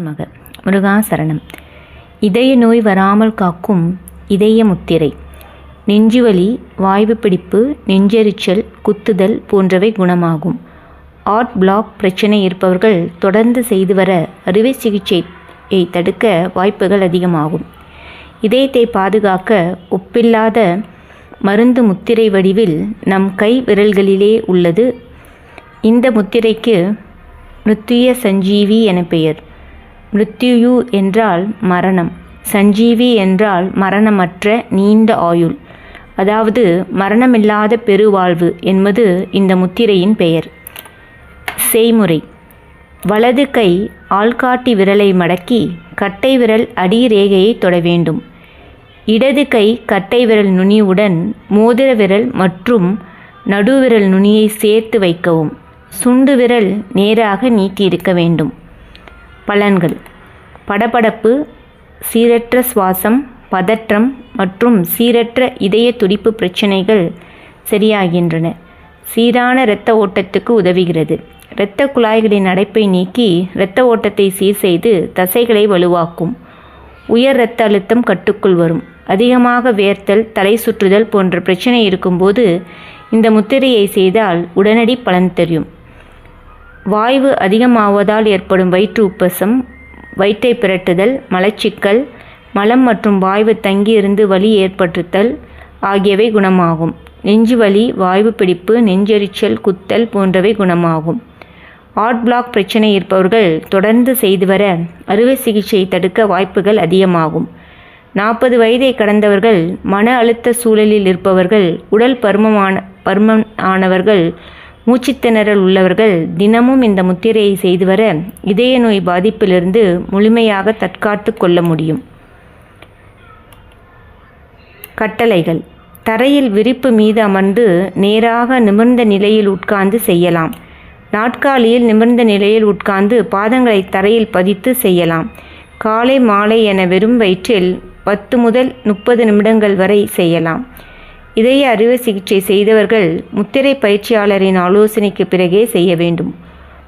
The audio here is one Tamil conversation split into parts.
நமக முருகாசரணம். இதய நோய் வராமல் காக்கும் இதய முத்திரை. நெஞ்சுவலி வாய்வு பிடிப்பு நெஞ்செரிச்சல் குத்துதல் போன்றவை குணமாகும். ஆர்ட் பிளாக் பிரச்சனை இருப்பவர்கள் தொடர்ந்து செய்து வர அறுவை சிகிச்சையை தடுக்க வாய்ப்புகள் அதிகமாகும். இதயத்தை பாதுகாக்க ஒப்பில்லாத மருந்து முத்திரை வடிவில் நம் கை விரல்களிலே உள்ளது. இந்த முத்திரைக்கு மிருத்யுய சஞ்சீவி என பெயர். மிருத்யுயு என்றால் மரணம் சஞ்சீவி என்றால் மரணமற்ற நீண்ட ஆயுள். அதாவது மரணமில்லாத பெருவாழ்வு என்பது இந்த முத்திரையின் பெயர். செய்முறை. வலது கை ஆள்காட்டி விரலை மடக்கி கட்டை விரல் அடி ரேகையை தொட வேண்டும். இடது கை கட்டை விரல் நுனியுடன் மோதிர விரல் மற்றும் நடுவிரல் நுனியை சேர்த்து வைக்கவும். சுண்டு விரல் நேராக நீட்டியிருக்க வேண்டும். பலன்கள். படபடப்பு சீரற்ற சுவாசம் பதற்றம் மற்றும் சீரற்ற இதய துடிப்பு பிரச்சனைகள் சரியாகின்றன. சீரான இரத்த ஓட்டத்துக்கு உதவுகிறது. இரத்த குழாய்களின் அடைப்பை நீக்கி இரத்த ஓட்டத்தை சீர் செய்து தசைகளை வலுவாக்கும். உயர் இரத்த அழுத்தம் கட்டுக்குள் வரும். அதிகமாக வேர்த்தல் தலை சுற்றுதல் போன்ற பிரச்சனை இருக்கும்போது இந்த முத்திரையை செய்தால் உடனடி பலன் தெரியும். வாய்வு அதிகமாவதால் ஏற்படும் வயிற்று உப்பசம் வயிற்றை பிரட்டுதல் மலச்சிக்கல் மலம் மற்றும் வாய்வு தங்கியிருந்து வலி ஏற்பட்டுத்தல் ஆகியவை குணமாகும். நெஞ்சு வலி வாய்வு பிடிப்பு நெஞ்செரிச்சல் குத்தல் போன்றவை குணமாகும். ஹார்ட் பிளாக் பிரச்சனை இருப்பவர்கள் தொடர்ந்து செய்து வர அறுவை சிகிச்சை தடுக்க வாய்ப்புகள் அதிகமாகும். நாற்பது வயதை கடந்தவர்கள் மன அழுத்த சூழலில் இருப்பவர்கள் உடல் பருமமான பருமன் ஆனவர்கள் மூச்சுத்திணறல் உள்ளவர்கள் தினமும் இந்த முத்திரையை செய்து வர இதய நோய் பாதிப்பிலிருந்து முழுமையாக தற்காத்து கொள்ள முடியும். கட்டளைகள். தரையில் விரிப்பு மீது அமர்ந்து நேராக நிமிர்ந்த நிலையில் உட்கார்ந்து செய்யலாம். நாட்காலியில் நிமிர்ந்த நிலையில் உட்கார்ந்து பாதங்களை தரையில் பதித்து செய்யலாம். காலை மாலை என வெறும் வயிற்றில் பத்து முதல் முப்பது நிமிடங்கள் வரை செய்யலாம். இதய அறுவை சிகிச்சை செய்தவர்கள் முத்திரை பயிற்சியாளரின் ஆலோசனைக்கு பிறகே செய்ய வேண்டும்.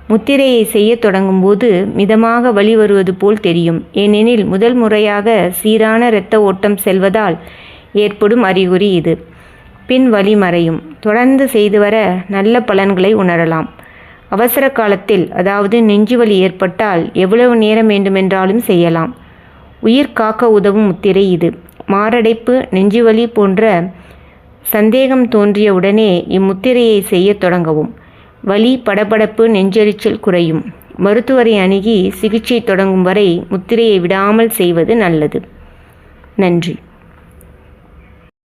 முத்திரையை செய்ய தொடங்கும்போது மிதமாக வழி வருவது போல் தெரியும். ஏனெனில் முதல் முறையாக சீரான இரத்த ஓட்டம் செல்வதால் ஏற்படும் அறிகுறி இது. பின் வலி மறையும். தொடர்ந்து செய்து வர நல்ல பலன்களை உணரலாம். அவசர காலத்தில் அதாவது நெஞ்சுவலி ஏற்பட்டால் எவ்வளவு நேரம் வேண்டுமென்றாலும் செய்யலாம். உயிர் காக்க உதவும் முத்திரை இது. மாரடைப்பு நெஞ்சுவலி போன்ற சந்தேகம் தோன்றிய உடனே இம்முத்திரையை செய்ய தொடங்கவும். வலி படபடப்பு நெஞ்செரிச்சல் குறையும். மருத்துவரை அணுகி சிகிச்சை தொடங்கும் வரை முத்திரையை விடாமல் செய்வது நல்லது. நன்றி.